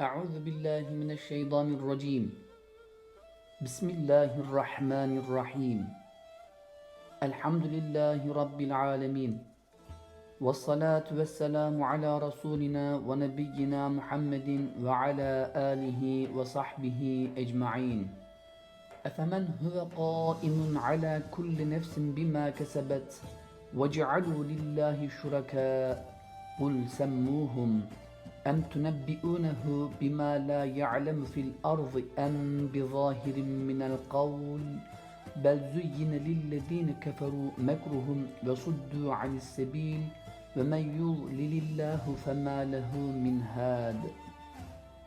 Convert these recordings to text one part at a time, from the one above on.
أعوذ بالله من الشيطان الرجيم. بسم الله الرحمن الرحيم. الحمد لله رب العالمين. والصلاة والسلام على رسولنا ونبينا محمد وعلى آله وصحبه أجمعين. أفمن هو قائم على كل نفس بما كسبت وجعلوا لله شركاء قل سموهم. أم تنبئونه بما لا يعلم في الأرض أم بظاهر من القول؟ بل زين للذين كفروا مكرهم وصدوا عن السبيل ومن يضلل الله فما له من هاد.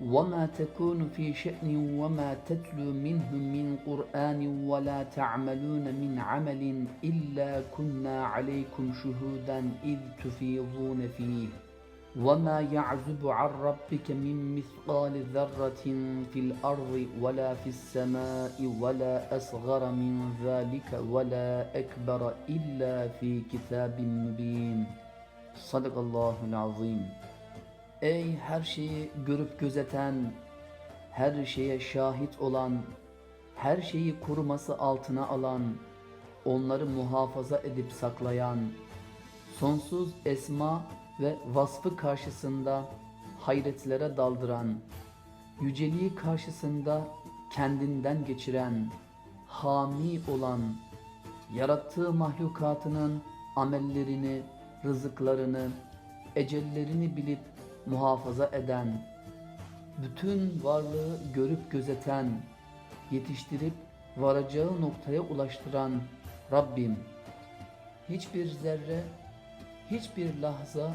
وما تكون في شأن وما تتلو منه من قرآن ولا تعملون من عمل إلا كنا عليكم شهودا إذ تفيضون فيه. وما يعزب عن ربك من مثقال ذرة في الأرض ولا في السماء ولا أصغر من ذلك ولا أكبر إلا في كتاب مبين صدق الله العظيم Ey her şeyi görüp gözeten, her şeye şahit olan, her şeyi koruması altına alan, onları muhafaza edip saklayan, sonsuz esma ve vasfı karşısında hayretlere daldıran, yüceliği karşısında kendinden geçiren, hami olan, yarattığı mahlukatının amellerini, rızıklarını, ecellerini bilip muhafaza eden, bütün varlığı görüp gözeten, yetiştirip varacağı noktaya ulaştıran Rabbim, hiçbir zerre, hiçbir lahza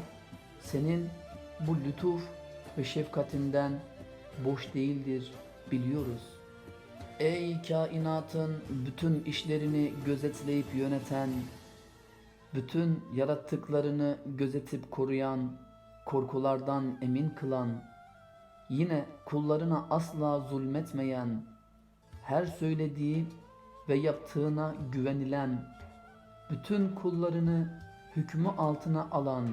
senin bu lütuf ve şefkatinden boş değildir biliyoruz. Ey kainatın bütün işlerini gözetleyip yöneten, bütün yarattıklarını gözetip koruyan, korkulardan emin kılan, yine kullarına asla zulmetmeyen, her söylediği ve yaptığına güvenilen, bütün kullarını hükmü altına alan,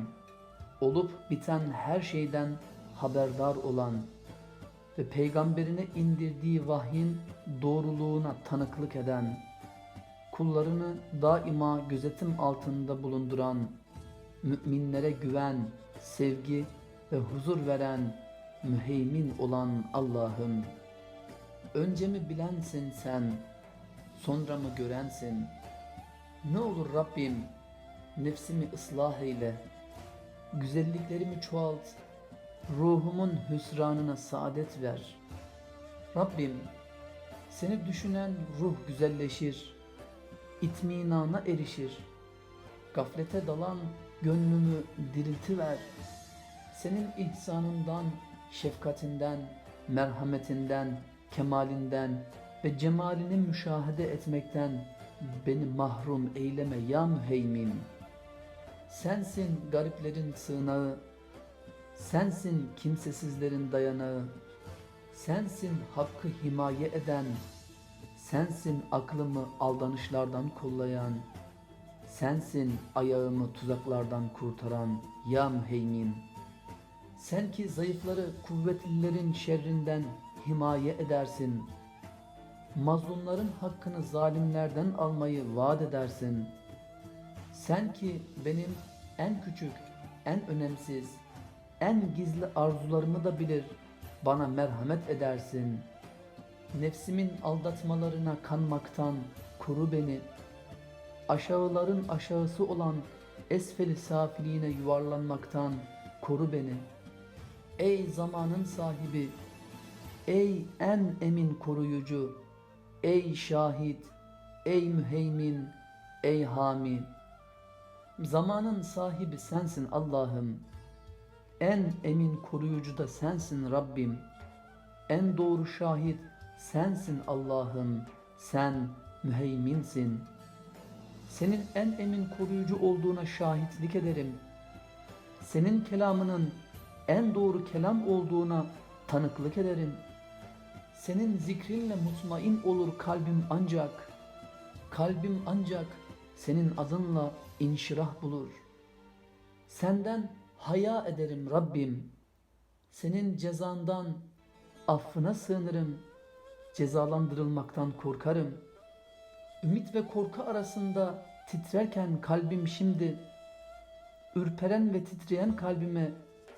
olup biten her şeyden haberdar olan ve peygamberine indirdiği vahyin doğruluğuna tanıklık eden, kullarını daima gözetim altında bulunduran, müminlere güven, sevgi ve huzur veren, müheymin olan Allah'ım. Önce mi bilensin sen, sonra mı görensin? Ne olur Rabbim, nefsimi ıslah eyle, güzelliklerimi çoğalt, ruhumun hüsranına saadet ver. Rabbim, seni düşünen ruh güzelleşir, itminana erişir. Gaflete dalan gönlümü diriltiver. Senin ihsanından, şefkatinden, merhametinden, kemalinden ve cemalini müşahede etmekten beni mahrum eyleme ya müheymin. Sensin gariplerin sığınağı, sensin kimsesizlerin dayanağı, sensin hakkı himaye eden, sensin aklımı aldanışlardan kollayan, sensin ayağımı tuzaklardan kurtaran ya müheymin. Sen ki zayıfları kuvvetlilerin şerrinden himaye edersin. Mazlumların hakkını zalimlerden almayı vaat edersin. Sen ki benim en küçük, en önemsiz, en gizli arzularımı da bilir, bana merhamet edersin. Nefsimin aldatmalarına kanmaktan koru beni. Aşağıların aşağısı olan esfeli safiliğine yuvarlanmaktan koru beni. Ey zamanın sahibi, ey en emin koruyucu, ey şahit, ey müheymin, ey hami. Zamanın sahibi sensin Allah'ım. En emin koruyucu da sensin Rabbim. En doğru şahit sensin Allah'ım. Sen müheyminsin. Senin en emin koruyucu olduğuna şahitlik ederim. Senin kelamının en doğru kelam olduğuna tanıklık ederim. Senin zikrinle mutmain olur kalbim ancak, kalbim ancak senin adınla inşirah bulur. Senden haya ederim Rabbim. Senin cezandan, affına sığınırım. Cezalandırılmaktan korkarım. Ümit ve korku arasında titrerken kalbim şimdi, ürperen ve titreyen kalbime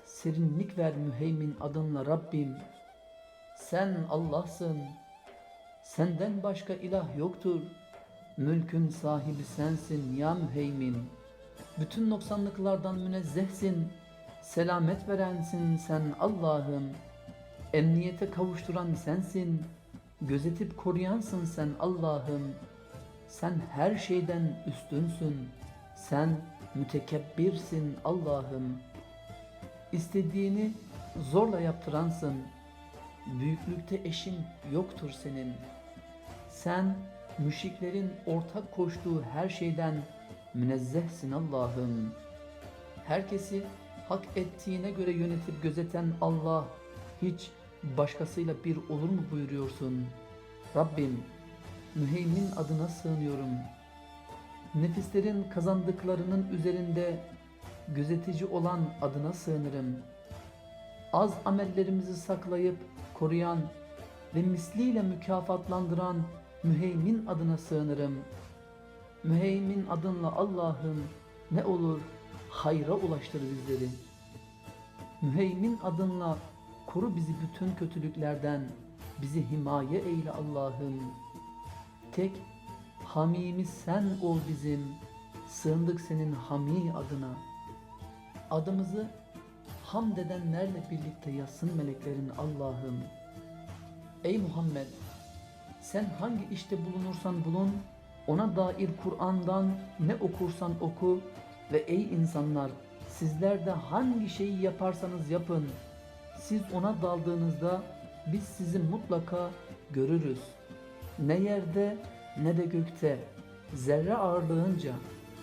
serinlik ver müheymin adınla Rabbim. Sen Allah'sın. Senden başka ilah yoktur. Mülkün sahibi sensin ya müheymin. Bütün noksanlıklardan münezzehsin. Selamet verensin sen Allah'ım. Emniyete kavuşturan sensin. Gözetip koruyansın sen Allah'ım. Sen her şeyden üstünsün. Sen mütekebbirsin Allah'ım. İstediğini zorla yaptıransın. Büyüklükte eşin yoktur senin. Sen müşriklerin ortak koştuğu her şeyden münezzehsin Allah'ım. Herkesi hak ettiğine göre yönetip gözeten Allah hiç başkasıyla bir olur mu buyuruyorsun? Rabbim müheymin adına sığınıyorum. Nefislerin kazandıklarının üzerinde gözetici olan adına sığınırım. Az amellerimizi saklayıp koruyan ve misliyle mükafatlandıran müheymin adına sığınırım. Müheymin adınla Allah'ım ne olur hayra ulaştır bizleri. Müheymin adınla koru bizi bütün kötülüklerden, bizi himaye eyle Allah'ım. Tek hamimiz sen ol bizim, sığındık senin hami adına. Adımızı hamd edenlerle birlikte yazsın meleklerin Allah'ım. Ey Muhammed! Sen hangi işte bulunursan bulun, ona dair Kur'an'dan ne okursan oku ve ey insanlar sizler de hangi şeyi yaparsanız yapın. Siz ona daldığınızda biz sizi mutlaka görürüz. Ne yerde ne de gökte zerre ağırlığınca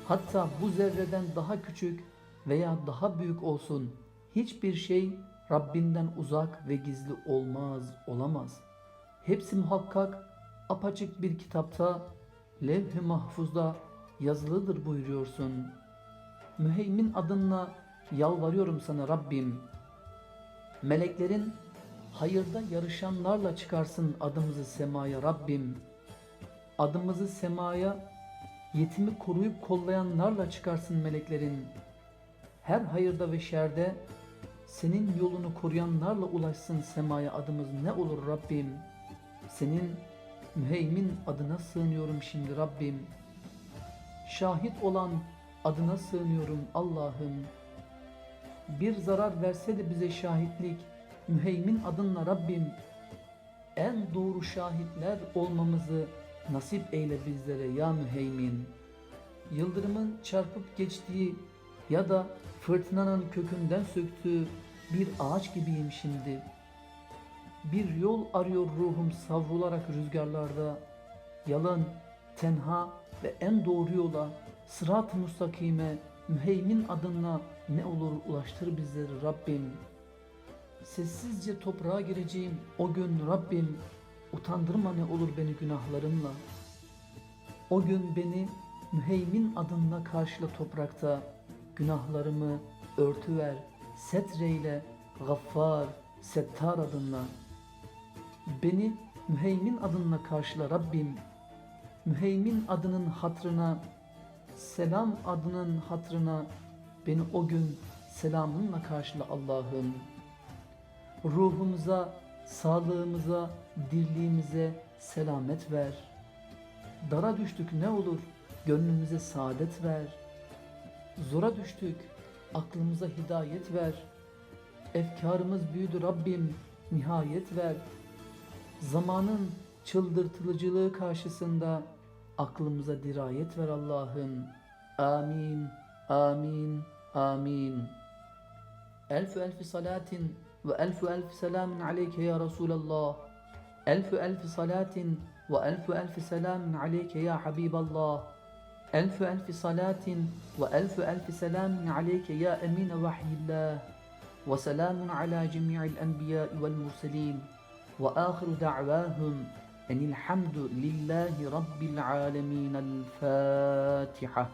hatta bu zerreden daha küçük veya daha büyük olsun hiçbir şey Rabbinden uzak ve gizli olmaz, olamaz. Hepsi muhakkak apaçık bir kitapta, levh-i mahfuzda yazılıdır buyuruyorsun. Müheymin adınla yalvarıyorum sana Rabbim. Meleklerin hayırda yarışanlarla çıkarsın adımızı semaya Rabbim. Adımızı semaya yetimi koruyup kollayanlarla çıkarsın meleklerin. Her hayırda ve şerde senin yolunu koruyanlarla ulaşsın semaya adımız ne olur Rabbim. Senin müheymin adına sığınıyorum şimdi Rabbim. Şahit olan adına sığınıyorum Allah'ım. Bir zarar verse de bize şahitlik, müheymin adınla Rabbim. En doğru şahitler olmamızı nasip eyle bizlere ya müheymin. Yıldırımın çarpıp geçtiği ya da fırtınanın kökünden söktüğü bir ağaç gibiyim şimdi. Bir yol arıyor ruhum savrularak rüzgarlarda. Yalın, tenha ve en doğru yola, sırat-ı mustakime, müheymin adına ne olur ulaştır bizleri Rabbim. Sessizce toprağa gireceğim o gün Rabbim, utandırma ne olur beni günahlarımla. O gün beni müheymin adına karşıla toprakta, günahlarımı örtüver, setreyle, gaffar, settar adınla. Beni müheymin adınla karşıla Rabbim. Müheymin adının hatrına, selam adının hatrına beni o gün selamınla karşıla Allah'ım. Ruhumuza, sağlığımıza, dirliğimize selamet ver. Dara düştük ne olur, gönlümüze saadet ver. Zora düştük, aklımıza hidayet ver. Efkarımız büyüdü Rabbim, nihayet ver zamanın çıldırtılıcılığı karşısında aklımıza dirayet ver Allah'ım. Amin, amin, amin. Elfü elfi salatin ve elfü elfi selamin aleyke ya Resulallah. Elfü elfi salatin ve elfü elfi selamin aleyke ya Habiballah. Elfü elfi salatin ve elfü elfi selamin aleyke ya emine vahyillah. Ve selamun ala cemi'il enbiya vel murselin. وآخر دعواهم أن الحمد لله رب العالمين الفاتحة.